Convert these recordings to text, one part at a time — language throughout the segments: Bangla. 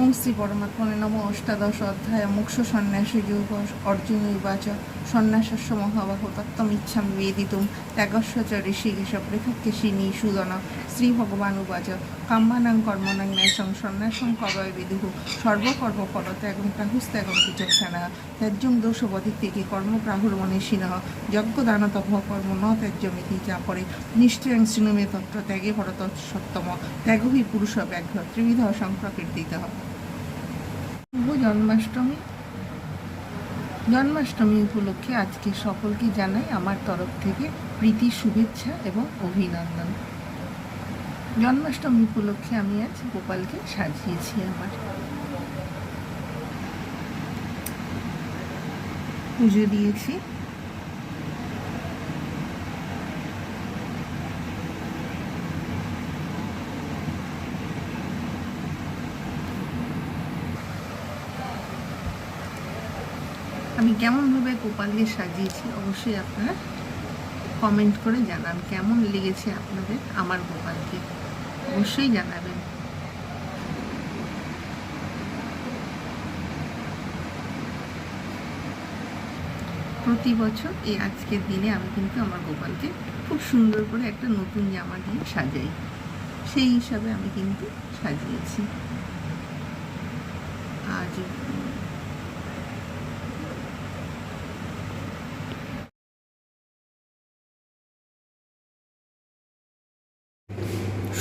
ওম শ্রী পরমাত্মনে নম অষ্টাদশ অধ্যায় মুখ্য সন্ন্যাসী যোগ অর্জুন নির্বাচ সন্ন্যাসস্য মহাবাহ তত্ত্বমিচ্ছাম বেদিতুম। ত্যাগস্ব চ রেখা কেশিনী নিষুদন শ্রী ভগবান উবাচ। কাম্যানাং কর্মনাং ন্যাসং সন্ন্যাসং কবয় বিদুঃ সর্বকর্ম ফলত্যাগং প্রাহুস্ত্যাগং বিচক্ষণা। ত্যাজ্যং দোষবধিত্তিকে কর্মপ্রাহুর মনীষিণঃ যজ্ঞদানতভ কর্ম ন ত্যাজ্যমিতি যা পরে। নিশ্চয়ং শৃণুমে তত্ত্ব ত্যাগে ভরত সত্তম ত্যাগ হি পুরুষ ব্যাঘ্র ত্রিবিধ সংপ্রকীর্তিত জন্মাষ্টমী। জন্মাষ্টমী উপলক্ষে আজকে সকলকে জানাই আমার তরফ থেকে প্রীতি, শুভেচ্ছা এবং অভিনন্দন। জন্মাষ্টমী উপলক্ষে আমি আজ গোপালকে সাজিয়েছি আমার। পুজো দিয়েছি। আমি কেমনভাবে গোপালকে সাজিয়েছি অবশ্যই আপনারা কমেন্ট করে জানান, কেমন লেগেছে আপনাদের আমার গোপালকে? অবশ্যই জানাবেন প্রতি বছর এই আজকের দিনে আমি কিন্তু আমার গোপালকে খুব সুন্দর করে একটা নতুন জামা দিয়ে সাজাই। সেই হিসাবে আমি কিন্তু সাজিয়েছি। আজ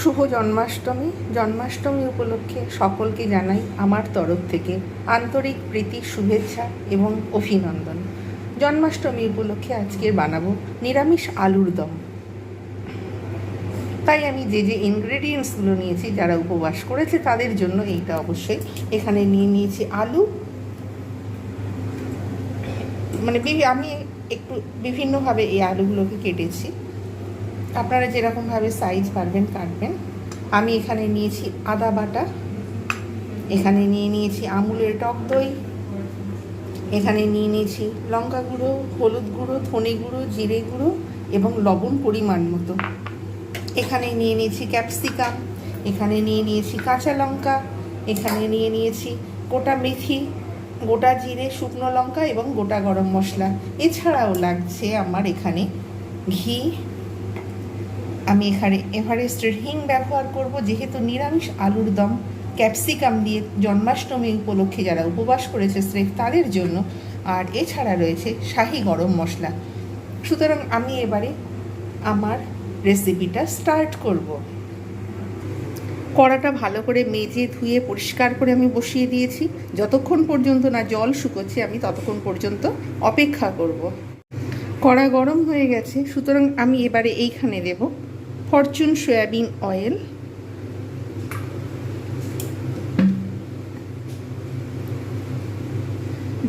শুভ জন্মাষ্টমী। জন্মাষ্টমী উপলক্ষে সকলকে জানাই আমার তরফ থেকে আন্তরিক প্রীতি, শুভেচ্ছা এবং অভিনন্দন। জন্মাষ্টমী উপলক্ষে আজকের বানাবো নিরামিষ আলুর দম। তাই আমি যে যে ইনগ্রেডিয়েন্টসগুলো নিয়েছি, যারা উপবাস করেছে, তাদের জন্য এইটা অবশ্যই এখানে নিয়ে নিয়েছি আলু। মানে আমি একটু বিভিন্নভাবে এই আলুগুলোকে কেটেছি। আপনারা যেরকমভাবে সাইজ পারবেন, কাটবেন। আমি এখানে নিয়েছি আদা বাটা। এখানে নিয়ে নিয়েছি আমুলের টক দই। এখানে নিয়ে নিয়েছি লঙ্কা গুঁড়ো, হলুদ গুঁড়ো, ধনে গুঁড়ো, জিরে গুঁড়ো এবং লবণ পরিমাণ মতো। এখানে নিয়ে নিয়েছি ক্যাপসিকাম এখানে নিয়ে নিয়েছি কাঁচা লঙ্কা, এখানে নিয়ে নিয়েছি গোটা মেথি, গোটা জিরে, শুকনো লঙ্কা এবং গোটা গরম মশলা। এছাড়াও লাগছে আমার এখানে ঘি আমি এখানে এভারেস্টের হিং ব্যবহার করব, যেহেতু নিরামিষ আলুর দম ক্যাপসিকাম দিয়ে জন্মাষ্টমী উপলক্ষে যারা উপবাস করেছে স্রেফ তাদের জন্য। আর এছাড়া রয়েছে শাহি গরম মশলা। সুতরাং আমি এবারে আমার রেসিপিটা স্টার্ট করব। কড়াটা ভালো করে মেজে ধুয়ে পরিষ্কার করে আমি বসিয়ে দিয়েছি। যতক্ষণ পর্যন্ত না জল শুকোচ্ছে, আমি ততক্ষণ পর্যন্ত অপেক্ষা করব। কড়া গরম হয়ে গেছে, সুতরাং আমি এবারে এইখানে দেব ফরচুন সয়াবিন অয়েল।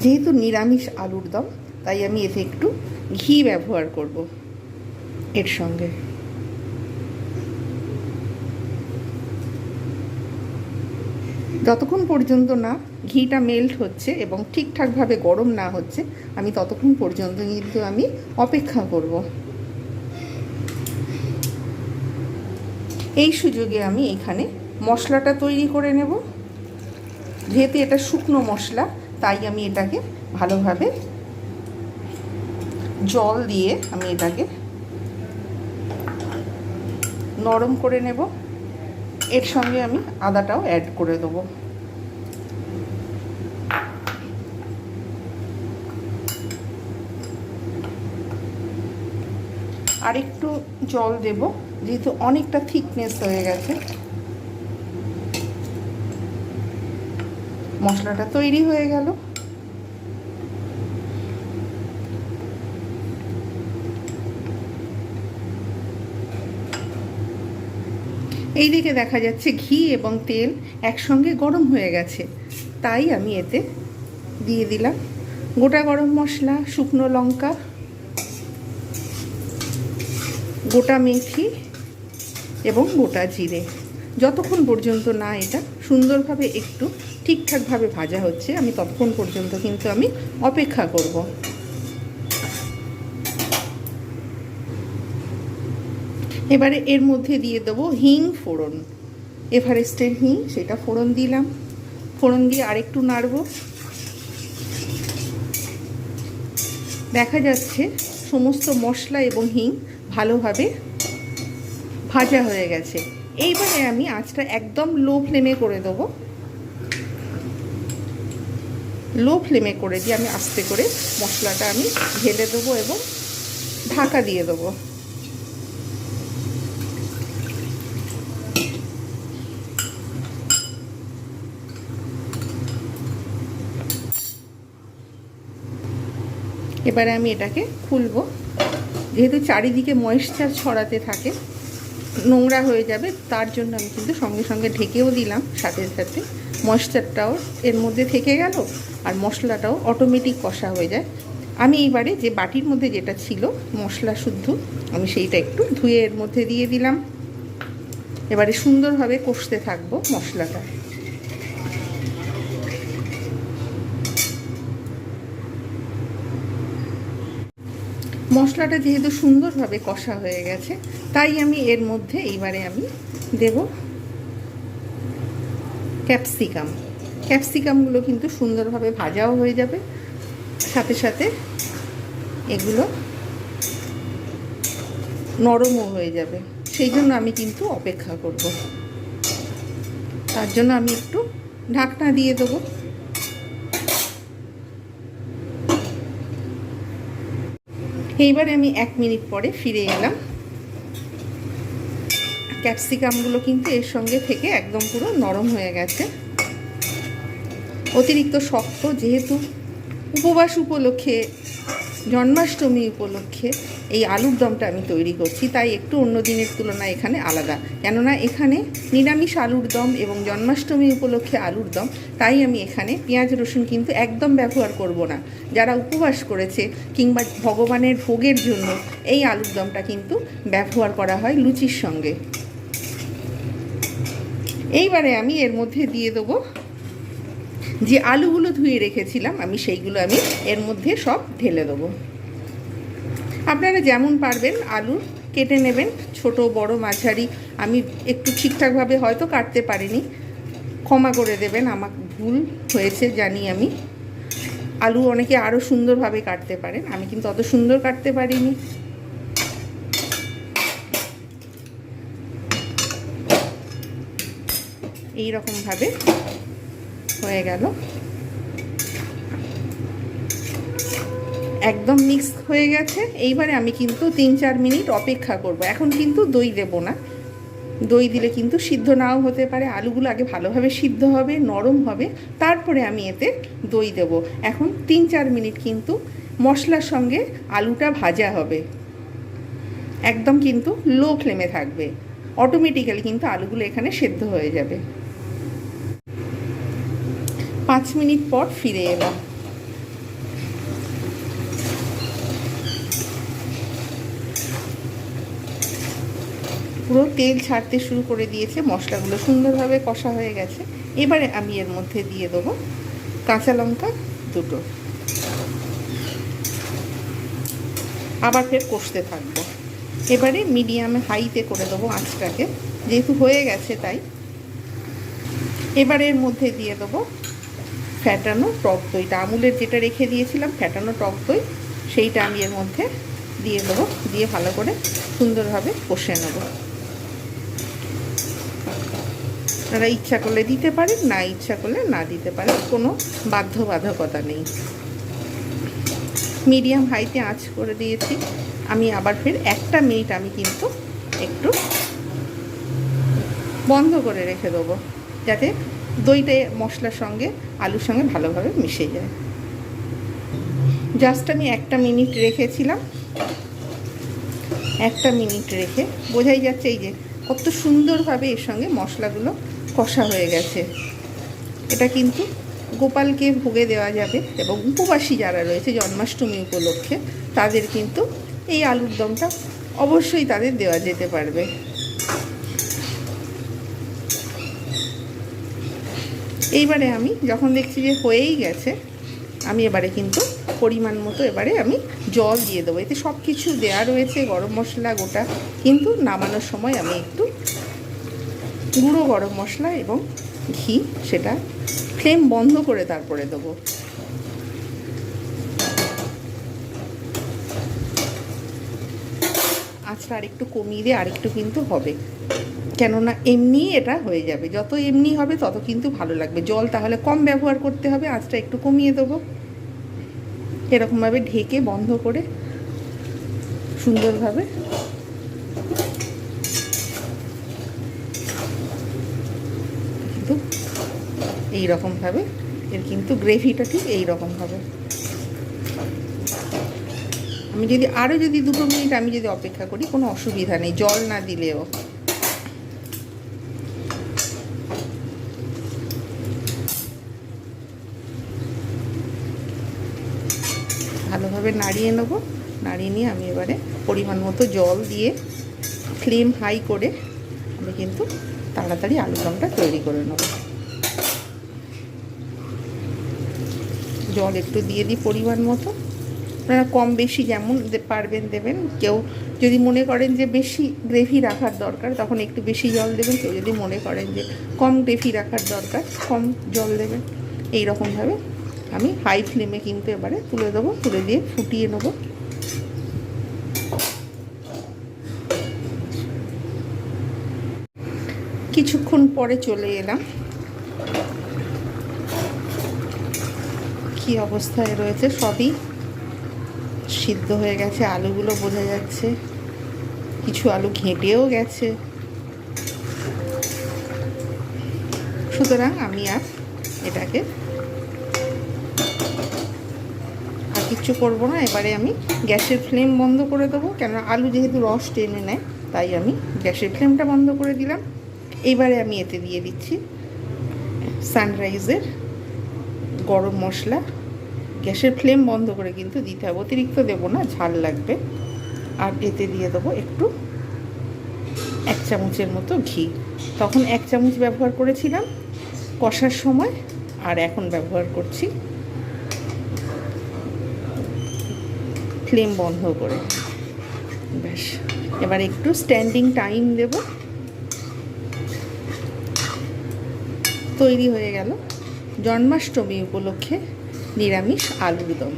যেহেতু নিরামিষ আলুর দম, তাই আমি এতে একটু ঘি ব্যবহার করব এর সঙ্গে। যতক্ষণ পর্যন্ত না ঘিটা মেল্ট হচ্ছে এবং ঠিকঠাকভাবে গরম না হচ্ছে, আমি ততক্ষণ পর্যন্ত কিন্তু আমি অপেক্ষা করব। এই সুযোগে আমি এখানে মশলাটা তৈরি করে নেব। যেহেতু এটা শুকনো মশলা, তাই আমি এটাকে ভালোভাবে জল দিয়ে আমি এটাকে নরম করে নেব। এর সঙ্গে আমি আদাটাও অ্যাড করে দেবো। আর একটু জল দেব। যেহেতু অনেকটা থিকনেস হয়ে গেছে। মশলাটা তৈরি হয়ে গেল। এই দিকে দেখা যাচ্ছে ঘি এবং তেল একসঙ্গে গরম হয়ে গেছে। তাই আমি এতে দিয়ে দিলাম গোটা গরম মশলা, শুকনো লঙ্কা, গোটা মেথি এবং গোটা জিরে। যতক্ষণ পর্যন্ত না এটা সুন্দরভাবে একটু ঠিকঠাকভাবে ভাজা হচ্ছে, আমি ততক্ষণ পর্যন্ত কিন্তু আমি অপেক্ষা করব। এবারে এর মধ্যে দিয়ে দেবো হিং ফোড়ন। এভারেস্টের হিং, সেটা ফোড়ন দিলাম। ফোড়ন দিয়ে আরেকটু নাড়বো। দেখা যাচ্ছে সমস্ত মশলা এবং হিং ভালোভাবে ভাজা হয়ে গেছে। এইবারে আমি আঁচটা একদম লো ফ্লেমে করে দেবো। লো ফ্লেমে করে দিয়ে আমি আস্তে করে মশলাটা আমি ঢেলে দেবো এবং ঢাকা দিয়ে দেবো। এবারে আমি এটাকে খুলবো। যেহেতু চারিদিকে ময়েশ্চার ছড়াতে থাকে নোংরা হয়ে যাবে, তার জন্য আমি কিন্তু সঙ্গে সঙ্গে ঢেকেও দিলাম সাথে সাথে। ময়েশ্চারটাও এর মধ্যে থেকে গেল আর মশলাটাও অটোমেটিক কষা হয়ে যায়। আমি এইবারে যে বাটির মধ্যে যেটা ছিল, মশলা শুদ্ধ, আমি সেইটা একটু ধুয়ে এর মধ্যে দিয়ে দিলাম। এবারে সুন্দরভাবে কষতে থাকব মশলাটা। মশলাটা যেহেতু সুন্দরভাবে কষা হয়ে গেছে, তাই আমি এর মধ্যে এইবারে আমি দেব ক্যাপসিকাম। ক্যাপসিকামগুলো কিন্তু সুন্দরভাবে ভাজাও হয়ে যাবে, সাথে সাথে এগুলো নরমও হয়ে যাবে। সেই জন্য আমি কিন্তু অপেক্ষা করব। তার জন্য আমি একটু ঢাকনা দিয়ে দেবো। এইবারে আমি এক মিনিট পরে ফিরে এলাম। ক্যাপসিকামগুলো কিন্তু এর সঙ্গে থেকে একদম পুরো নরম হয়ে গেছে। অতিরিক্ত শক্ত যেহেতু উপবাস উপলক্ষে, জন্মাষ্টমী উপলক্ষে এই আলুর দমটা আমি তৈরি করছি। তাই একটু অন্য দিনের তুলনায় এখানে আলাদা। কেননা এখানে নিরামিষ আলুর দম এবং জন্মাষ্টমী উপলক্ষে আলুর দম, তাই আমি এখানে পেঁয়াজ, রসুন কিন্তু একদম ব্যবহার করব না। যারা উপবাস করেছে কিংবা ভগবানের ভোগের জন্য এই আলুর দমটা কিন্তু ব্যবহার করা হয় লুচির সঙ্গে। এইবারে আমি এর মধ্যে দিয়ে দেবো যে আলুগুলো ধুয়ে রেখেছিলাম, আমি সেইগুলো আমি এর মধ্যে সব ঢেলে দেবো। আপনারা যেমন পারবেন আলু কেটে নেবেন, ছোট, বড়, মাঝারি, আমি একটু ঠিকঠাকভাবে হয়তো কাটতে পারিনি। ক্ষমা করে দেবেন, আমার ভুল হয়েছে জানি আমি। আলু অনেকে আরও সুন্দরভাবে কাটতে পারেন, আমি কিন্তু অত সুন্দর কাটতে পারিনি। এই রকমভাবে হয়ে গেল। একদম মিক্স হয়ে গেছে। এইবারে আমি কিন্তু তিন চার মিনিট অপেক্ষা করব। এখন কিন্তু দই দেব না। দই দিলে কিন্তু সিদ্ধ নাও হতে পারে। আলুগুলো আগে ভালোভাবে সিদ্ধ হবে, নরম হবে। তারপরে আমি এতে দই দেব। এখন তিন চার মিনিট কিন্তু মশলার সঙ্গে আলুটা ভাজা হবে। একদম কিন্তু লো ফ্লেমে থাকবে। অটোমেটিক্যালি কিন্তু আলুগুলো এখানে সেদ্ধ হয়ে যাবে। পাঁচ মিনিট পর ফিরে এলাম। পুরো তেল ছাড়তে শুরু করে দিয়েছে, মশলাগুলো সুন্দরভাবে কষা হয়ে গেছে। এবারে আমি এর মধ্যে দিয়ে দেবো কাঁচা লঙ্কা দুটো। আবার ফের কষতে থাকব। এবারে মিডিয়ামে হাইতে করে দেবো আঁচটাকে, যেহেতু হয়ে গেছে তাই। এবারে এর মধ্যে দিয়ে দেবো ফ্যাটানো টক দইটা আমুলের যেটা রেখে দিয়েছিলাম, ফ্যাটানো টক দই, সেইটা আমি এর মধ্যে দিয়ে দেবো। দিয়ে ভালো করে সুন্দরভাবে কষে নেব। আপনারা ইচ্ছা করলে দিতে পারেন, না ইচ্ছা করলে না দিতে পারেন, কোনো বাধ্যবাধকতা নেই। মিডিয়াম হাইতে আঁচ করে দিয়েছি। আমি আবার ফের একটা মিনিট আমি কিন্তু একটু বন্ধ করে রেখে দেবো, যাতে দইটা মশলার সঙ্গে, আলুর সঙ্গে ভালোভাবে মিশে যায়। জাস্ট আমি একটা মিনিট রেখেছিলাম। একটা মিনিট রেখে বোঝাই যাচ্ছে এই যে কত সুন্দরভাবে এর সঙ্গে মশলাগুলো কষা হয়ে গেছে। এটা কিন্তু গোপালকে ভোগে দেওয়া যাবে এবং উপবাসী যারা রয়েছে জন্মাষ্টমী উপলক্ষে, তাদের কিন্তু এই আলুর দমটা অবশ্যই তাদের দেওয়া যেতে পারবে। এইবারে আমি যখন দেখছি যে হয়েই গেছে, আমি এবারে কিন্তু পরিমাণ মতো এবারে আমি জল দিয়ে দেবো। এতে সব কিছু দেওয়া রয়েছে, গরম মশলা গোটা। কিন্তু নামানোর সময় আমি একটু গুঁড়ো গরম মশলা এবং ঘি, সেটা ফ্লেম বন্ধ করে তারপরে দেবো। আঁচটা আরেকটু কমিয়ে দিয়ে আরেকটু কিন্তু হবে। কেননা এমনি এটা হয়ে যাবে। যত এমনি হবে, তত কিন্তু ভালো লাগবে। জল তাহলে কম ব্যবহার করতে হবে, আঁচটা একটু কমিয়ে দেবো। এরকমভাবে ঢেকে বন্ধ করে সুন্দরভাবে কিন্তু এইরকমভাবে, এর কিন্তু গ্রেভিটা ঠিক এইরকম হবে আমি যদি আরও যদি দুটো মিনিট আমি যদি অপেক্ষা করি, কোনো অসুবিধা নেই। জল না দিলেও। ভালোভাবে নাড়িয়ে নেব। নাড়িয়ে নিয়ে আমি এবারে পরিমাণ মতো জল দিয়ে ফ্লেম হাই করে আমি কিন্তু তাড়াতাড়ি আলুদমটা তৈরি করে নেব। জল একটু দিয়ে দিই পরিমাণ মতো। আপনারা কম বেশি যেমন পারবেন দেবেন। কেউ যদি মনে করেন যে বেশি গ্রেভি রাখার দরকার, তখন একটু বেশি জল দেবেন। কেউ যদি মনে করেন যে কম গ্রেভি রাখার দরকার, কম জল দেবেন। এই রকমভাবে আমি হাই ফ্লেমে কিন্তু এবারে তুলে দেবো, তুলে দিয়ে ফুটিয়ে নেব। কিছুক্ষণ পরে চলে এলাম। কি অবস্থায় রয়েছে? সবই সিদ্ধ হয়ে গেছে, আলুগুলো বোঝা যাচ্ছে। কিছু আলু ঘেঁটেও গেছে। সুতরাং আমি আর এটাকে আর কিচ্ছু করব না, এবারে আমি গ্যাসের ফ্লেম বন্ধ করে দেবো, কেননা আলু যেহেতু রস টেনে নেয়, তাই আমি গ্যাসের ফ্লেমটা বন্ধ করে দিলাম। এইবারে আমি এতে দিয়ে দিচ্ছি সানরাইজের গরম মশলা। গ্যাসের ফ্লেম বন্ধ করে কিন্তু দিতে হবে, অতিরিক্ত দেবো না, ঝাল লাগবে। আর এতে দিয়ে দেবো একটু এক চামচের মতো ঘি। তখন এক চামচ ব্যবহার করেছিলাম কষার সময়, আর এখন ব্যবহার করছি ফ্লেম বন্ধ করে। ব্যাস, এবার একটু স্ট্যান্ডিং টাইম দেব। তৈরি হয়ে গেল জন্মাষ্টমী উপলক্ষে নিরামিষ আলুর দম।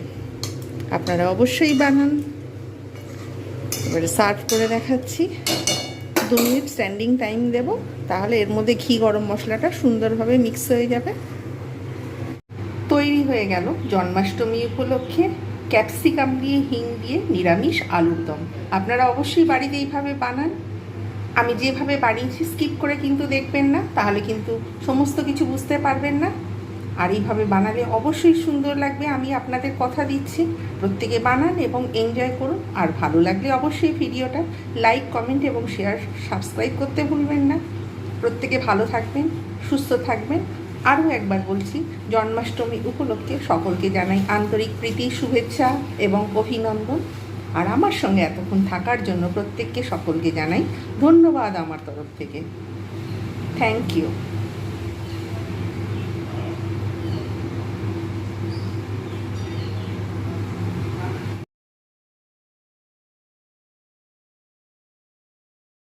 আপনারা অবশ্যই বানান। এবারে সার্ভ করে দেখাচ্ছি। দু মিনিট স্ট্যান্ডিং টাইম দেব, তাহলে এর মধ্যে ঘি গরম মশলাটা সুন্দরভাবে মিক্স হয়ে যাবে। তৈরি হয়ে গেল জন্মাষ্টমী উপলক্ষে ক্যাপসিকাম দিয়ে, হিং দিয়ে নিরামিষ আলুর দম। আপনারা অবশ্যই বাড়িতে এইভাবে বানান। আমি যেভাবে বানিয়েছি স্কিপ করে কিন্তু দেখবেন না, তাহলে কিন্তু সমস্ত কিছু বুঝতে পারবেন না। আর এইভাবে বানালে অবশ্যই সুন্দর লাগবে, আমি আপনাদের কথা দিচ্ছি। প্রত্যেকে বানান এবং এনজয় করুন। আর ভালো লাগলে অবশ্যই ভিডিওটা লাইক, কমেন্ট এবং শেয়ার সাবস্ক্রাইব করতে ভুলবেন না। প্রত্যেকে ভালো থাকবেন, সুস্থ থাকবেন। আরও একবার বলছি, জন্মাষ্টমী উপলক্ষে সকলকে জানাই আন্তরিক প্রীতি, শুভেচ্ছা এবং অভিনন্দন। আর আমার সঙ্গে এতক্ষণ থাকার জন্য প্রত্যেককে সকলকে জানাই ধন্যবাদ আমার তরফ থেকে। Thank you